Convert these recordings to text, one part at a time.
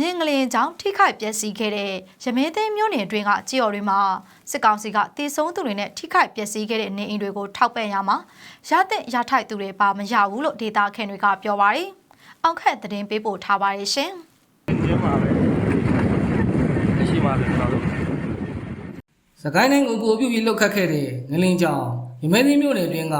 မြင်းငလင်ကြောင့်ထိခိုက်ပျက်စီးခဲ့တဲ့ရမင်းသိမ်းမြို့နယ်အတွင်းကကြေးော်တွေမှာစစ်ကောင်စီကတည်ဆုံးသူတွေနဲ့ထိခိုက်ပျက်စီးခဲ့တဲ့နေအိမ်တွေကိုထောက်ပံ့ရမှာရတဲ့ရထိုက်သူတွေပါမရဘူးလို့ဒေတာခန်တွေကပြောပါတယ်။အောက်ခက်သတင်းပေးပို့ထားပါတယ်ရှင်။ကျင်းပါပဲအရှိပါပဲကျွန်တော်တို့စကိုင်းတိုင်းကိုပို့ပြုပြီးလှုပ်ခတ်ခဲ့တဲ့ငလင်းကြောင်ရမဲသီးမြို့နယ်တွင်းက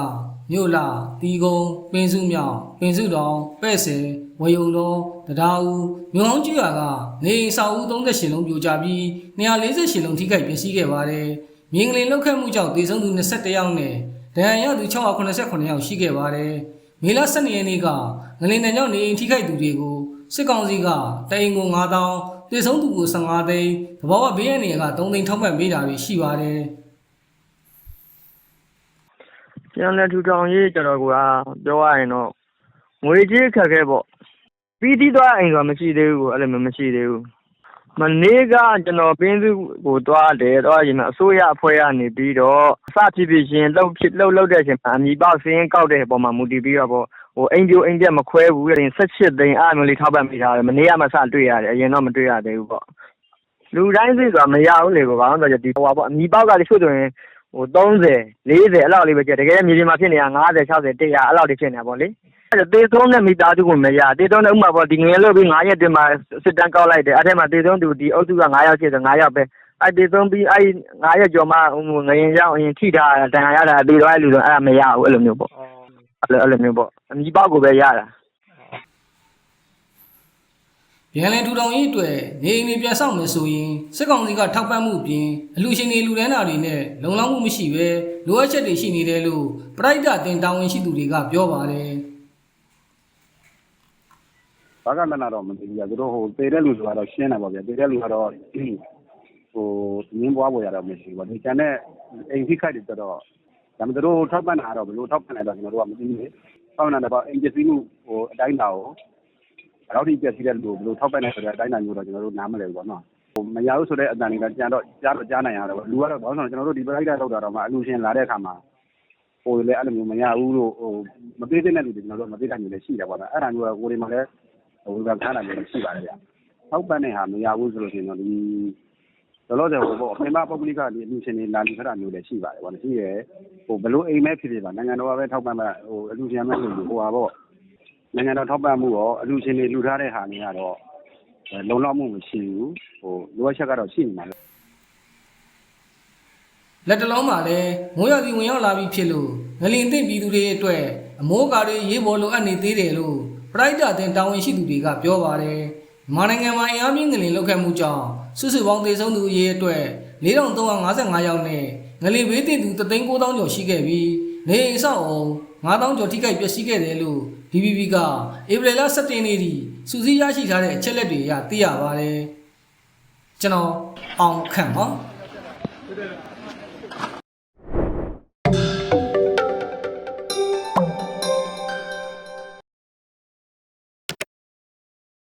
မြို့လာတီကုန်းပင်စုမြောင်ပင်စုတောင်ပဲ့စင်ဝယုံတော်တရားဦးမြို့အောင်ကျွာကနေအိမ်စာဦး38လုံးပြိုကျပြီး248လုံးထိခိုက်ပျက်စီးခဲ့ပါတယ်။မြင်းကလေးလှုပ်ခတ်မှုကြောင့်ဒေဆုံးသူ21ယောက်နဲ့ဒဏ်ရာရသူ689ယောက်ရှိခဲ့ပါတယ်။မေလ12ရက်နေ့ကငလင်းတန်ကြောင့်နေအိမ်ထိခိုက်သူတွေကိုစစ်ကောင်စီကတအိမ်ကို9000ဒေဆုံးသူကို15သိန်းသဘောဝဘေးရန်တွေက3သိန်းထောက်ပံ့ပေးတာတွေရှိပါတယ်။ ပြန်လဲထူထောင်ရေးကျွန်တော်ကပြောရရင်တော့ငွေကြေးခက်ခဲပေါ့ပြီးတီးသွားအိမ်ဆိုတာမရှိသေးဘူးအဲ့လိုမျိုးမရှိသေးဘူးမနေ့ကကျွန်တော်ပင်းစုကိုတွားတယ်တွားရင်အစိုးရအဖွဲ့ကနေပြီးတော့အစဖြစ်ဖြစ်ရှင်လှုပ်ဖြစ်လှုပ်လှုပ်တဲ့အချိန်မှာအမိပေါက်စင်းကောက်တဲ့အပေါ်မှာမူတည်ပြီးတော့ပေါ့ဟိုအိမ်ပြိုအိမ်ပြက်မခွဲဘူးတဲ့18သိန်းအားမျိုးလေးထောက်ပံ့ပေးထားတယ်မနေ့ကမှစတွေ့ရတယ်အရင်တော့မတွေ့ရသေးဘူးပေါ့လူတိုင်းသိဆိုတာမရဘူးလေကောဘာလို့လဲဆိုတော့ဒီဟိုပါပေါ့အမိပေါက်ကတချို့ဆိုရင် ဟို30 40အဲ့လောက်လေးပဲကျတကယ်မြေပြင်မှာဖြစ်နေတာ90 60 100အဲ့လောက်လေးဖြစ်နေတာပေါ့လေအဲ့ဒါတေသုံးတဲ့မိသားစုကိုမရတေသုံးတဲ့ဥမာပေါ့ဒီငွေလို့ပြီး9ရက်တွင်မှာစစ်တမ်းကောက်လိုက်တယ်အဲ့ထက်မှာတေသုံးသူဒီအုပ်စုက9ယောက်ရှိတယ်9ယောက်ပဲအဲ့တေသုံးပြီးအဲ့9ရက်ကျော်မှငရင်ရောက်ရင်ထိတာတန်ရာရတာတေသွားတဲ့လူဆိုအဲ့ဒါမရဘူးအဲ့လိုမျိုးပေါ့အဲ့လိုအဲ့လိုမျိုးပေါ့အမိပေါက်ကိုပဲရတာ ရန်လည်ထူထောင်ရေးအတွက်နေအိမ်တွေပြန်ဆောင်မယ်ဆိုရင်စစ်ကောင်စီကထောက်ပံ့မှုအပြင်အလူရှင်တွေလူဒန်းတာတွေနဲ့လုံလောက်မှုမရှိပဲလိုအပ်ချက်တွေရှိနေတယ်လို့ပရိုက်တာတင်တာဝန်ရှိသူတွေကပြောပါတယ်ဘာကမှန်းတော့မသိဘူးဗျာသူတို့ဟိုပေတဲ့လူဆိုတော့ရှင်းတယ်ပေါ့ဗျာပေတဲ့လူကတော့ဟိုငင်းပွားပေါ်ရတော့မရှိဘူးပေါ့ဒီကျန်တဲ့အိမ်ဖိခိုက်တွေတော့ဒါပေမဲ့သူတို့ထောက်ပံ့တာတော့ဘယ်လိုထောက်ပံ့လဲတော့ကျွန်တော်တို့ကမသိဘူးလေထောက်ပံ့တာတော့အိမ်ပစ္စည်းမှုဟိုအတိုင်းတာကို အဲ့တော့ဒီပစ္စည်းတဲ့လူကိုဘယ်လိုထောက်ပံ့လဲဆိုတဲ့အတိုင်းတာမျိုးတော့ကျွန်တော်တို့နားမလည်ဘူးပေါ့နော်ဟိုမရဘူးဆိုတဲ့အတန်တွေကကြံတော့ကြားတော့ကြားနိုင်ရတော့လူကတော့ဘာလို့ဆိုတော့ကျွန်တော်တို့ဒီပရိုက်တာလောက်တာတော့မှအလူရှင်လာတဲ့အခါမှာဟိုလေအဲ့လိုမျိုးမရဘူးလို့ဟိုမပေးတဲ့လူတွေကျွန်တော်တို့မပေးတဲ့မျိုးလည်းရှိတယ်ပေါ့နော်အဲ့ဒါမျိုးကကိုယ်တွေမှလည်းဟိုကကားလာမျိုးရှိပါတယ်ဗျ။ထောက်ပံ့တဲ့ဟာမရဘူးဆိုလို့ရှိရင်တော့ဒီလောလောဆယ်ဟိုပေါ့အပြင်မှာပုဂ္ဂလိကဒီအလူရှင်တွေလာလူခတာမျိုးလည်းရှိပါတယ်ဗောလေရှိရယ်ဟိုဘလို့အိမ်မဲဖြစ်ဖြစ်ပါနိုင်ငံတော်ကပဲထောက်ပံ့မှာဟိုအလူရှင်မဲလို့ဟိုဟာပေါ့ နိုင်ငံတော်ထောက်ပံ့မှုရောအလူရှင်တွေလူထားတဲ့ဟာတွေကတော့လုံလောက်မှုမရှိဘူးဟိုလိုအပ်ချက်ကတော့ရှိနေမှာလက်တလုံးမှာလည်းမိုးရွာပြီးဝင်ရောက်လာပြီးဖြစ်လို့ငလင်အသင့်ပြည်သူတွေအတွက်အမိုးကာတွေရေးပေါ်လိုအပ်နေသေးတယ်လို့ပရိုက်တာတင်တာဝန်ရှိသူတွေကပြောပါတယ်မြန်မာနိုင်ငံမှာအင်အားပြင်းငလင်လောက်ခတ်မှုကြောင့်စုစုပေါင်းသေဆုံးသူအရေအတွက်4355ယောက်နဲ့ငလင်ဘေးသင့်သူ39000ကျော်ရှိခဲ့ပြီးနေအိမ်ဆောက်အောင် 9000ကျော်ထိခိုက်ပျက်စီးခဲ့တယ်လို့ DBB ကဧပြီလ17ရက်နေ့ထိစူးစီးရရှိထားတဲ့အချက်လက်တွေအရသိရပါတယ်ကျွန်တော်အောင်ခန့်ပါ